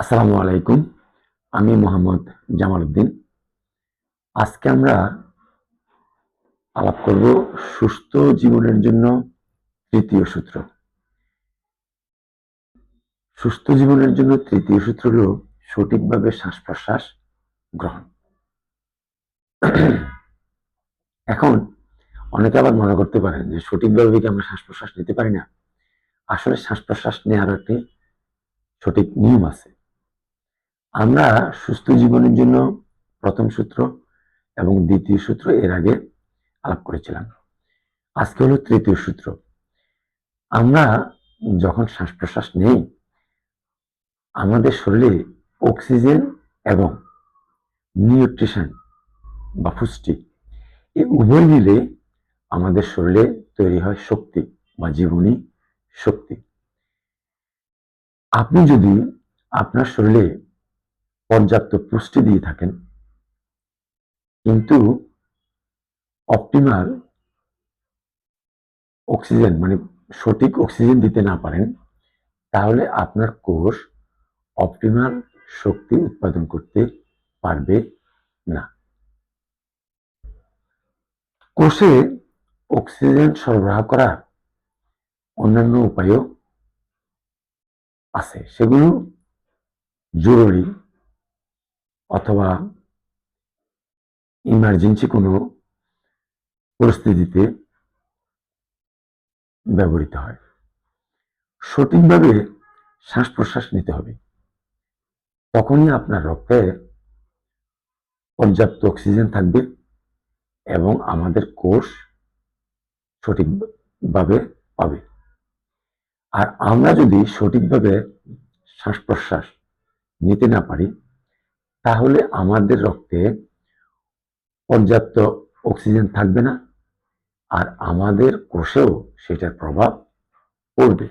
আসসালামু আলাইকুম। আমি মোহাম্মদ জামাল উদ্দিন। আজকে আমরা আলাপ করব সুস্থ জীবনের জন্য তৃতীয় সূত্র। সুস্থ জীবনের জন্য তৃতীয় সূত্র হল সঠিকভাবে শ্বাস প্রশ্বাস গ্রহণ। এখন অনেকে আবার মনে করতে পারেন যে সঠিকভাবে কি আমরা শ্বাস প্রশ্বাস নিতে পারি না? আসলে শ্বাস প্রশ্বাস নেওয়ার একটি সঠিক নিয়ম আছে। আমরা সুস্থ জীবনের জন্য প্রথম সূত্র এবং দ্বিতীয় সূত্র এর আগে আলাপ করেছিলাম। আজকে হলো তৃতীয় সূত্র। আমরা যখন শ্বাস প্রশ্বাস নেই, আমাদের শরীরে অক্সিজেন এবং নিউট্রিশন বা পুষ্টি এই উভয় মিলে আমাদের শরীরে তৈরি হয় শক্তি বা জীবনী শক্তি। আপনি যদি আপনার শরীরে পর্যাপ্ত পুষ্টি দিয়ে থাকেন। কিন্তু অপটিমাল অক্সিজেন মানে সঠিক অক্সিজেন দিতে না পারেন, তাহলে আপনার কোষ অপটিমাল শক্তি উৎপাদন করতে পারবে না। কোষে অক্সিজেন সরবরাহ করার অন্যান্য উপায়ও আছে। সেগুলো জরুরি। অথবা ইমার্জেন্সি কোনো পরিস্থিতিতে ব্যবহৃত হয়। সঠিকভাবে শ্বাস প্রশ্বাস নিতে হবে। তখনই আপনার রক্তে পর্যাপ্ত অক্সিজেন থাকবে এবং আমাদের কোষ সঠিকভাবে পাবে। আর আমরা যদি সঠিকভাবে শ্বাস প্রশ্বাস নিতে না পারি তাহলে আমাদের রক্তে পর্যাপ্ত অক্সিজেন থাকবে না আর আমাদের কোষেও সেটার প্রভাব পড়বে।